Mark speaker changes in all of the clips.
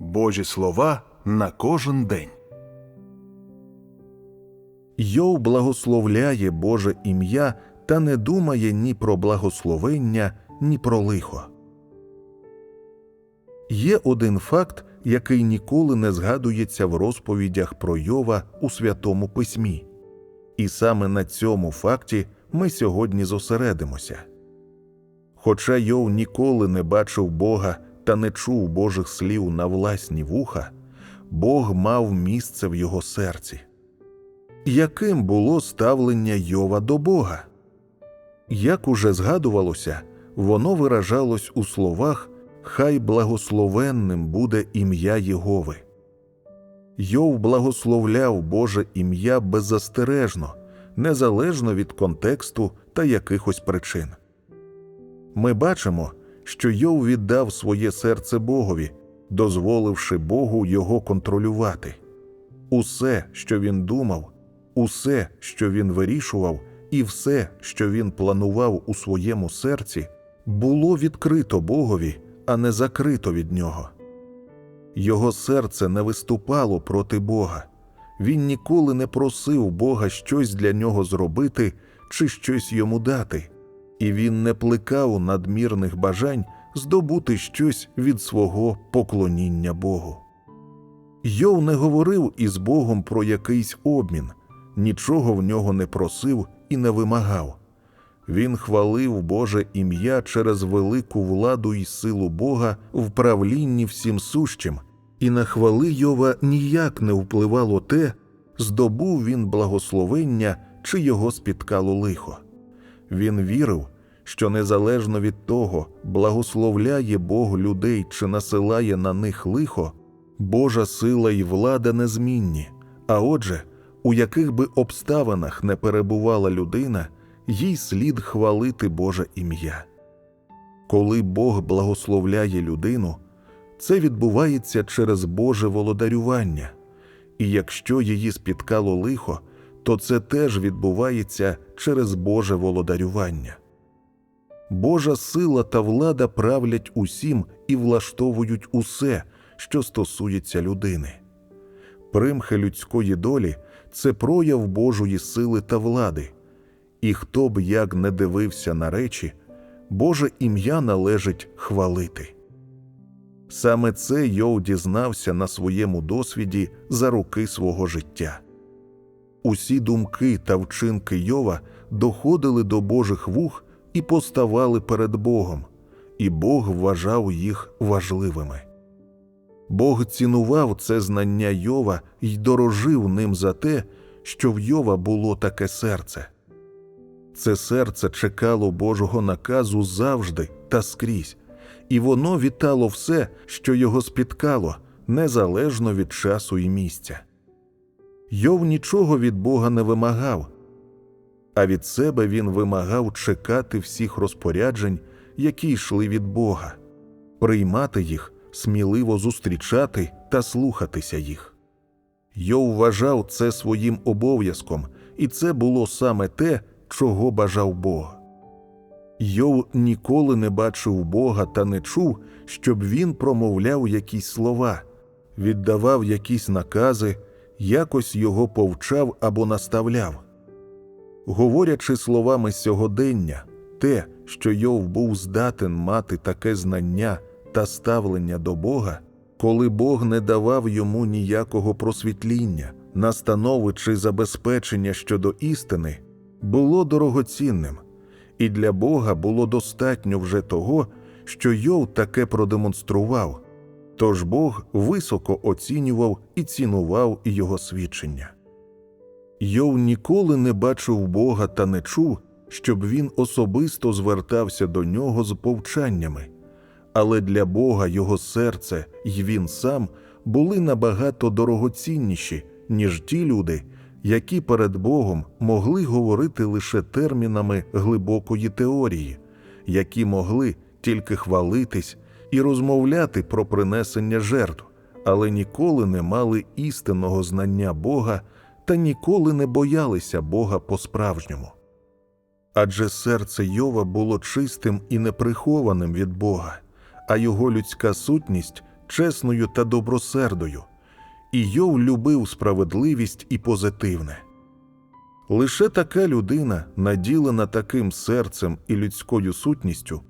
Speaker 1: Божі слова на кожен день.
Speaker 2: Йов благословляє Боже ім'я та не думає ні про благословення, ні про лихо. Є один факт, який ніколи не згадується в розповідях про Йова у Святому Письмі. І саме на цьому факті ми сьогодні зосередимося. Хоча Йов ніколи не бачив Бога та не чув Божих слів на власні вуха, Бог мав місце в його серці. Яким було ставлення Йова до Бога? Як уже згадувалося, воно виражалось у словах Хай благословенним буде ім'я Єгови. Йов благословляв Боже ім'я беззастережно, незалежно від контексту та якихось причин. Ми бачимо, що Йов віддав своє серце Богові, дозволивши Богу його контролювати. Усе, що він думав, усе, що він вирішував, і все, що він планував у своєму серці, було відкрито Богові, а не закрито від нього. Його серце не виступало проти Бога. Він ніколи не просив Бога щось для нього зробити чи щось йому дати, і він не плекав надмірних бажань здобути щось від свого поклоніння Богу. Йов не говорив із Богом про якийсь обмін, нічого в нього не просив і не вимагав. Він хвалив Боже ім'я через велику владу і силу Бога в правлінні всім сущим, і на хвали Йова ніяк не впливало те, здобув він благословення чи його спіткало лихо. Він вірив, що незалежно від того, благословляє Бог людей чи насилає на них лихо, Божа сила і влада незмінні, а отже, у яких би обставинах не перебувала людина, їй слід хвалити Боже ім'я. Коли Бог благословляє людину, це відбувається через Боже володарювання, і якщо її спіткало лихо, то це теж відбувається через Боже володарювання. Божа сила та влада правлять усім і влаштовують усе, що стосується людини. Примхи людської долі це прояв Божої сили та влади, і хто б як не дивився на речі, Боже ім'я належить хвалити. Саме це Йов дізнався на своєму досвіді за роки свого життя. Усі думки та вчинки Йова доходили до Божих вух і поставали перед Богом, і Бог вважав їх важливими. Бог цінував це знання Йова й дорожив ним за те, що в Йова було таке серце. Це серце чекало Божого наказу завжди та скрізь, і воно вітало все, що його спіткало, незалежно від часу і місця. Йов нічого від Бога не вимагав, а від себе він вимагав чекати всіх розпоряджень, які йшли від Бога, приймати їх, сміливо зустрічати та слухатися їх. Йов вважав це своїм обов'язком, і це було саме те, чого бажав Бог. Йов ніколи не бачив Бога та не чув, щоб він промовляв якісь слова, віддавав якісь накази, якось його повчав або наставляв. Говорячи словами сьогодення, те, що Йов був здатен мати таке знання та ставлення до Бога, коли Бог не давав йому ніякого просвітління, настанови чи забезпечення щодо істини, було дорогоцінним, і для Бога було достатньо вже того, що Йов таке продемонстрував, тож Бог високо оцінював і цінував його свідчення. Йов ніколи не бачив Бога та не чув, щоб він особисто звертався до нього з повчаннями, але для Бога його серце й він сам були набагато дорогоцінніші, ніж ті люди, які перед Богом могли говорити лише термінами глибокої теорії, які могли тільки хвалитись і розмовляти про принесення жертв, але ніколи не мали істинного знання Бога та ніколи не боялися Бога по-справжньому. Адже серце Йова було чистим і неприхованим від Бога, а його людська сутність чесною та добросердою, і Йов любив справедливість і позитивне. Лише така людина, наділена таким серцем і людською сутністю,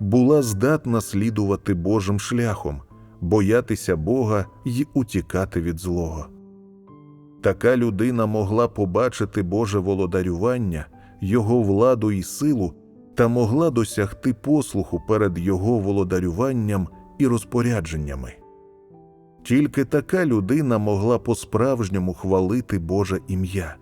Speaker 2: була здатна слідувати Божим шляхом, боятися Бога й утікати від злого. Така людина могла побачити Боже володарювання, Його владу і силу та могла досягти послуху перед Його володарюванням і розпорядженнями. Тільки така людина могла по-справжньому хвалити Боже ім'я.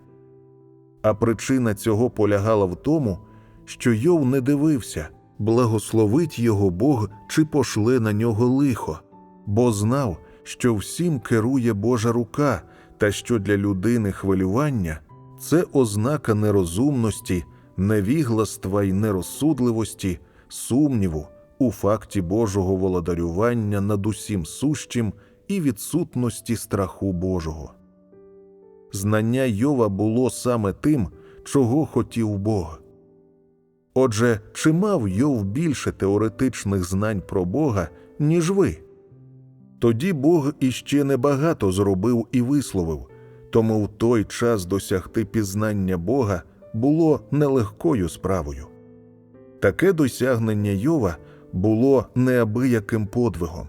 Speaker 2: А причина цього полягала в тому, що Йов не дивився, благословить його Бог чи пошле на нього лихо, бо знав, що всім керує Божа рука, та що для людини хвилювання це ознака нерозумності, невігластва й нерозсудливості, сумніву у факті Божого володарювання над усім сущим і відсутності страху Божого. Знання Йова було саме тим, чого хотів Бог. Отже, чи мав Йов більше теоретичних знань про Бога, ніж ви? Тоді Бог іще небагато зробив і висловив, тому в той час досягти пізнання Бога було нелегкою справою. Таке досягнення Йова було неабияким подвигом.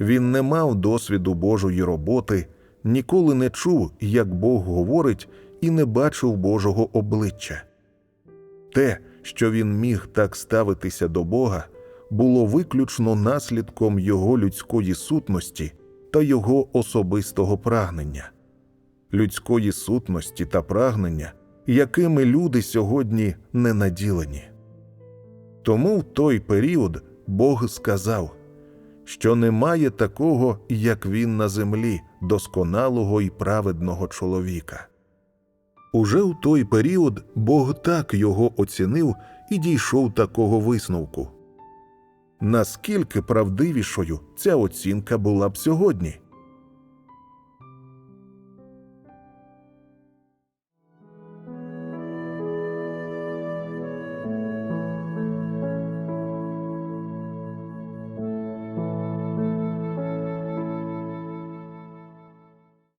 Speaker 2: Він не мав досвіду Божої роботи, ніколи не чув, як Бог говорить, і не бачив Божого обличчя. Те, що він міг так ставитися до Бога, було виключно наслідком його людської сутності та його особистого прагнення, людської сутності та прагнення, якими люди сьогодні не наділені. Тому в той період Бог сказав, що немає такого, як він на землі, досконалого і праведного чоловіка. Уже в той період Бог так його оцінив і дійшов такого висновку. Наскільки правдивішою ця оцінка була б сьогодні?